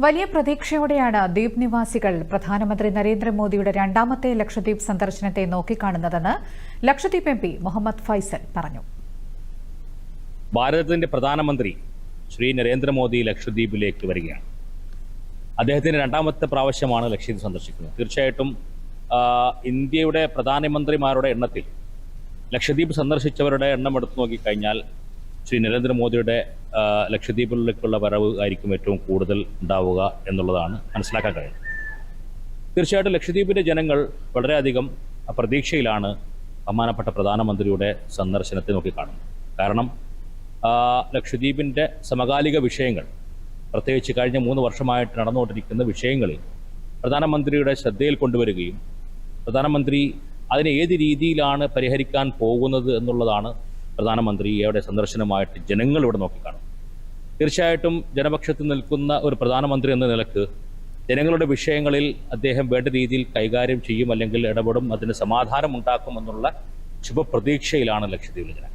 വലിയ പ്രതീക്ഷയോടെയാണ് ദ്വീപ് നിവാസികൾ പ്രധാനമന്ത്രി നരേന്ദ്രമോദിയുടെ രണ്ടാമത്തെ ലക്ഷദ്വീപ് സന്ദർശനത്തെ നോക്കിക്കാണുന്നതെന്ന് ലക്ഷദ്വീപ് എം പി മുഹമ്മദ് ഫൈസൽ പറഞ്ഞു. ഭാരതത്തിന്റെ പ്രധാനമന്ത്രി ശ്രീ നരേന്ദ്രമോദി ലക്ഷദ്വീപിലേക്ക് വരികയാണ്. അദ്ദേഹത്തിന്റെ രണ്ടാമത്തെ പ്രാവശ്യമാണ് ലക്ഷദ്വീപ് സന്ദർശിക്കുന്നത്. തീർച്ചയായിട്ടും ഇന്ത്യയുടെ പ്രധാനമന്ത്രിമാരുടെ എണ്ണത്തിൽ ലക്ഷദ്വീപ് സന്ദർശിച്ചവരുടെ എണ്ണം എടുത്തു നോക്കിക്കഴിഞ്ഞാൽ ശ്രീ നരേന്ദ്രമോദിയുടെ ലക്ഷദ്വീപിലേക്കുള്ള വരവ് ആയിരിക്കും ഏറ്റവും കൂടുതൽ ഉണ്ടാവുക എന്നുള്ളതാണ് മനസ്സിലാക്കാൻ കഴിയുന്നത്. തീർച്ചയായിട്ടും ലക്ഷദ്വീപിന്റെ ജനങ്ങൾ വളരെയധികം പ്രതീക്ഷയിലാണ് ബഹുമാനപ്പെട്ട പ്രധാനമന്ത്രിയുടെ സന്ദർശനത്തെ നോക്കിക്കാണുന്നത്. കാരണം ലക്ഷദ്വീപിന്റെ സമകാലിക വിഷയങ്ങൾ പ്രത്യേകിച്ച് കഴിഞ്ഞ മൂന്ന് വർഷമായിട്ട് നടന്നുകൊണ്ടിരിക്കുന്ന വിഷയങ്ങളിൽ പ്രധാനമന്ത്രിയുടെ ശ്രദ്ധയിൽ കൊണ്ടുവരികയും പ്രധാനമന്ത്രി അതിനെ ഏത് രീതിയിലാണ് പരിഹരിക്കാൻ പോകുന്നത് എന്നുള്ളതാണ് പ്രധാനമന്ത്രിയുടെ സന്ദർശനമായിട്ട് ജനങ്ങൾ ഇവിടെ നോക്കിക്കാണും. തീർച്ചയായിട്ടും ജനപക്ഷത്ത് നിൽക്കുന്ന ഒരു പ്രധാനമന്ത്രി എന്ന നിലയ്ക്ക് ജനങ്ങളുടെ വിഷയങ്ങളിൽ അദ്ദേഹം വേണ്ട രീതിയിൽ കൈകാര്യം ചെയ്യും അല്ലെങ്കിൽ ഇടപെടും അതിന് സമാധാനം ഉണ്ടാക്കും എന്നുള്ള ശുഭപ്രതീക്ഷയിലാണ് ലക്ഷദ്വീപിലെ ജനങ്ങൾ